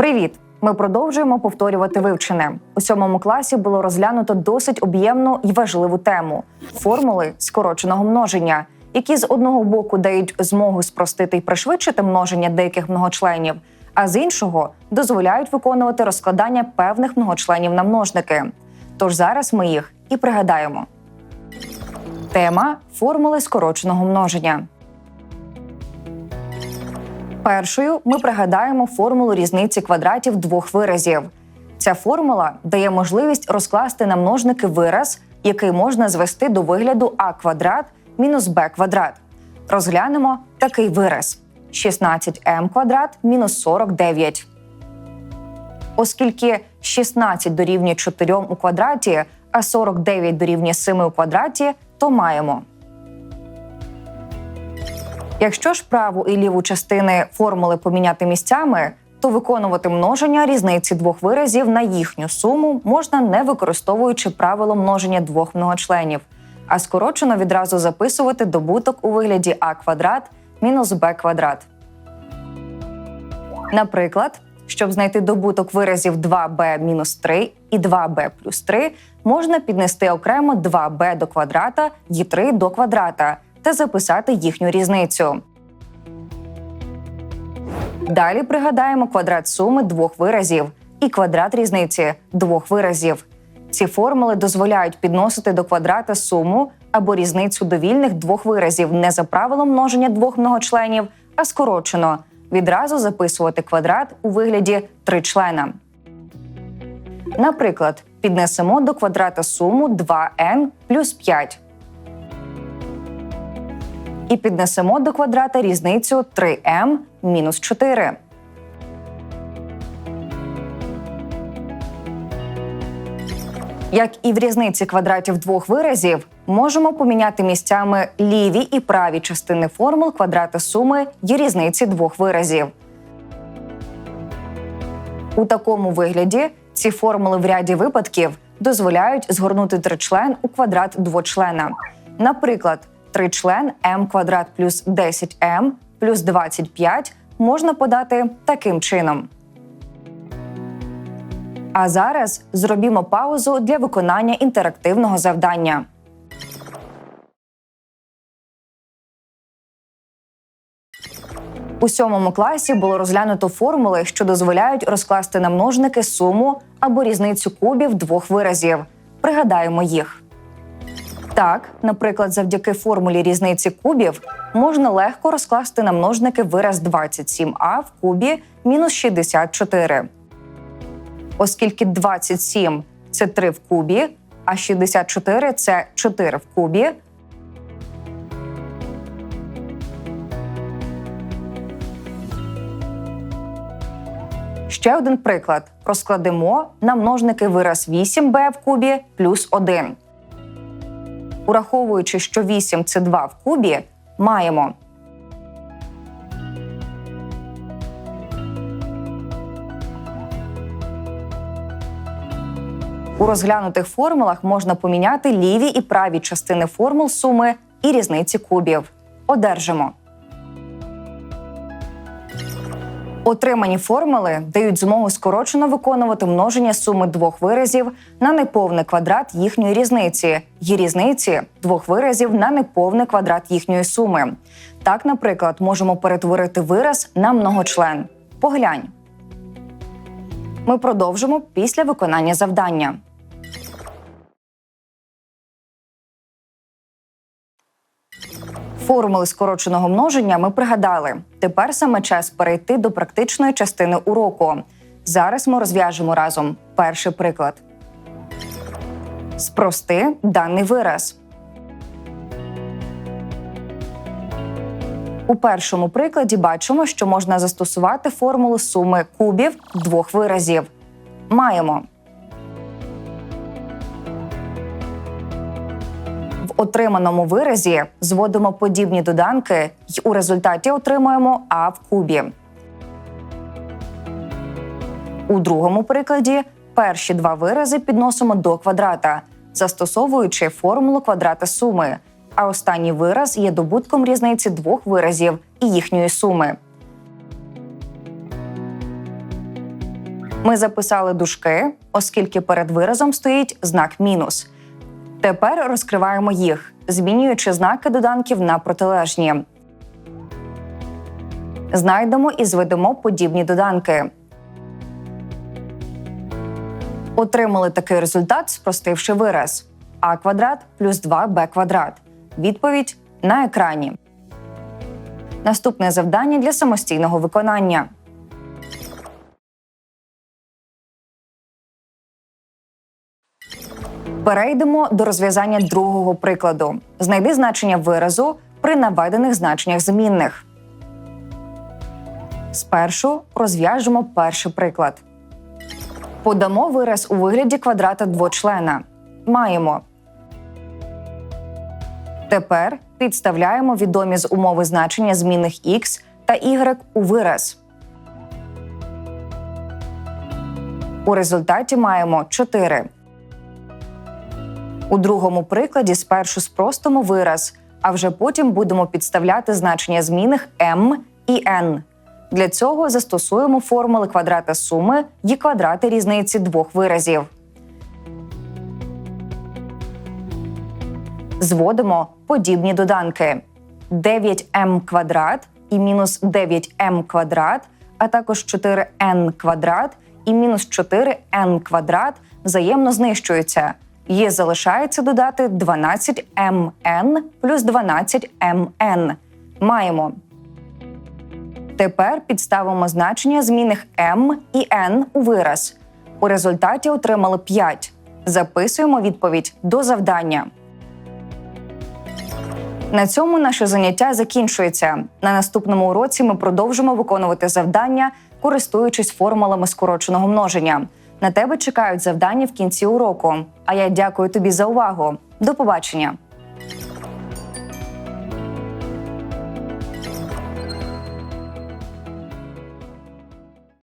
Привіт! Ми продовжуємо повторювати вивчене. У сьомому класі було розглянуто досить об'ємну і важливу тему формули скороченого множення, які з одного боку дають змогу спростити і пришвидшити множення деяких многочленів, а з іншого дозволяють виконувати розкладання певних многочленів на множники. Тож зараз ми їх і пригадаємо. Тема формули скороченого множення. Першою ми пригадаємо формулу різниці квадратів двох виразів. Ця формула дає можливість розкласти на множники вираз, який можна звести до вигляду а квадрат мінус б квадрат. Розглянемо такий вираз: 16m квадрат мінус 49. Оскільки 16 дорівнює 4 у квадраті, а 49 дорівнює 7 у квадраті, то маємо Якщо ж праву і ліву частини формули поміняти місцями, то виконувати множення різниці двох виразів на їхню суму можна не використовуючи правило множення двох многочленів, а скорочено відразу записувати добуток у вигляді а квадрат мінус б квадрат. Наприклад, щоб знайти добуток виразів 2b мінус 3 і 2b плюс 3, можна піднести окремо 2b до квадрата і 3 до квадрата та записати їхню різницю. Далі пригадаємо квадрат суми двох виразів і квадрат різниці двох виразів. Ці формули дозволяють підносити до квадрата суму або різницю довільних двох виразів не за правилом множення двох многочленів, а скорочено відразу записувати квадрат у вигляді тричлена. Наприклад, піднесемо до квадрата суму 2n плюс 5 і піднесемо до квадрата різницю 3m мінус 4. Як і в різниці квадратів двох виразів, можемо поміняти місцями ліві і праві частини формул квадрата суми і різниці двох виразів. У такому вигляді ці формули в ряді випадків дозволяють згорнути тричлен у квадрат двочлена. Наприклад, тричлен m квадрат плюс 10m плюс 25 можна подати таким чином. А зараз зробімо паузу для виконання інтерактивного завдання. У сьомому класі було розглянуто формули, що дозволяють розкласти на множники суму або різницю кубів двох виразів. Пригадаємо їх. Так, наприклад, завдяки формулі різниці кубів можна легко розкласти на множники вираз 27а в кубі мінус 64. Оскільки 27 це 3 в кубі, а 64 це 4 в кубі. Ще один приклад. Розкладемо на множники вираз 8b в кубі плюс 1. Ураховуючи, що 8 це 2 в кубі, маємо. У розглянутих формулах можна поміняти ліві і праві частини формул суми і різниці кубів. Одержимо. Отримані формули дають змогу скорочено виконувати множення суми двох виразів на неповний квадрат їхньої різниці і різниці двох виразів на неповний квадрат їхньої суми. Так, наприклад, можемо перетворити вираз на многочлен. Поглянь. Ми продовжимо після виконання завдання. Формули скороченого множення ми пригадали. Тепер саме час перейти до практичної частини уроку. Зараз ми розв'яжемо разом перший приклад. Спрости даний вираз. У першому прикладі бачимо, що можна застосувати формулу суми кубів двох виразів. Маємо отриманому виразі зводимо подібні доданки і у результаті отримуємо а в кубі. У другому прикладі перші два вирази підносимо до квадрата, застосовуючи формулу квадрата суми. А останній вираз є добутком різниці двох виразів і їхньої суми. Ми записали дужки, оскільки перед виразом стоїть знак мінус. Тепер розкриваємо їх, змінюючи знаки доданків на протилежні. Знайдемо і зведемо подібні доданки. Отримали такий результат, спростивши вираз а квадрат плюс 2b квадрат. Відповідь на екрані. Наступне завдання для самостійного виконання. Перейдемо до розв'язання другого прикладу. Знайди значення виразу при наведених значеннях змінних. Спершу розв'яжемо перший приклад. Подамо вираз у вигляді квадрата двочлена. Маємо. Тепер підставляємо відомі з умови значення змінних x та y у вираз. У результаті маємо 4. У другому прикладі спершу спростимо вираз, а вже потім будемо підставляти значення змінних m і n. Для цього застосуємо формули квадрата суми і квадрати різниці двох виразів. Зводимо подібні доданки: 9m квадрат і мінус 9m квадрат, а також 4n квадрат і мінус 4n квадрат взаємно знищуються. Є залишається додати 12mn плюс 12mn. Маємо. Тепер підставимо значення змінних m і n у вираз. У результаті отримали 5. Записуємо відповідь до завдання. На цьому наше заняття закінчується. На наступному уроці ми продовжимо виконувати завдання, користуючись формулами скороченого множення. На тебе чекають завдання в кінці уроку. А я дякую тобі за увагу. До побачення.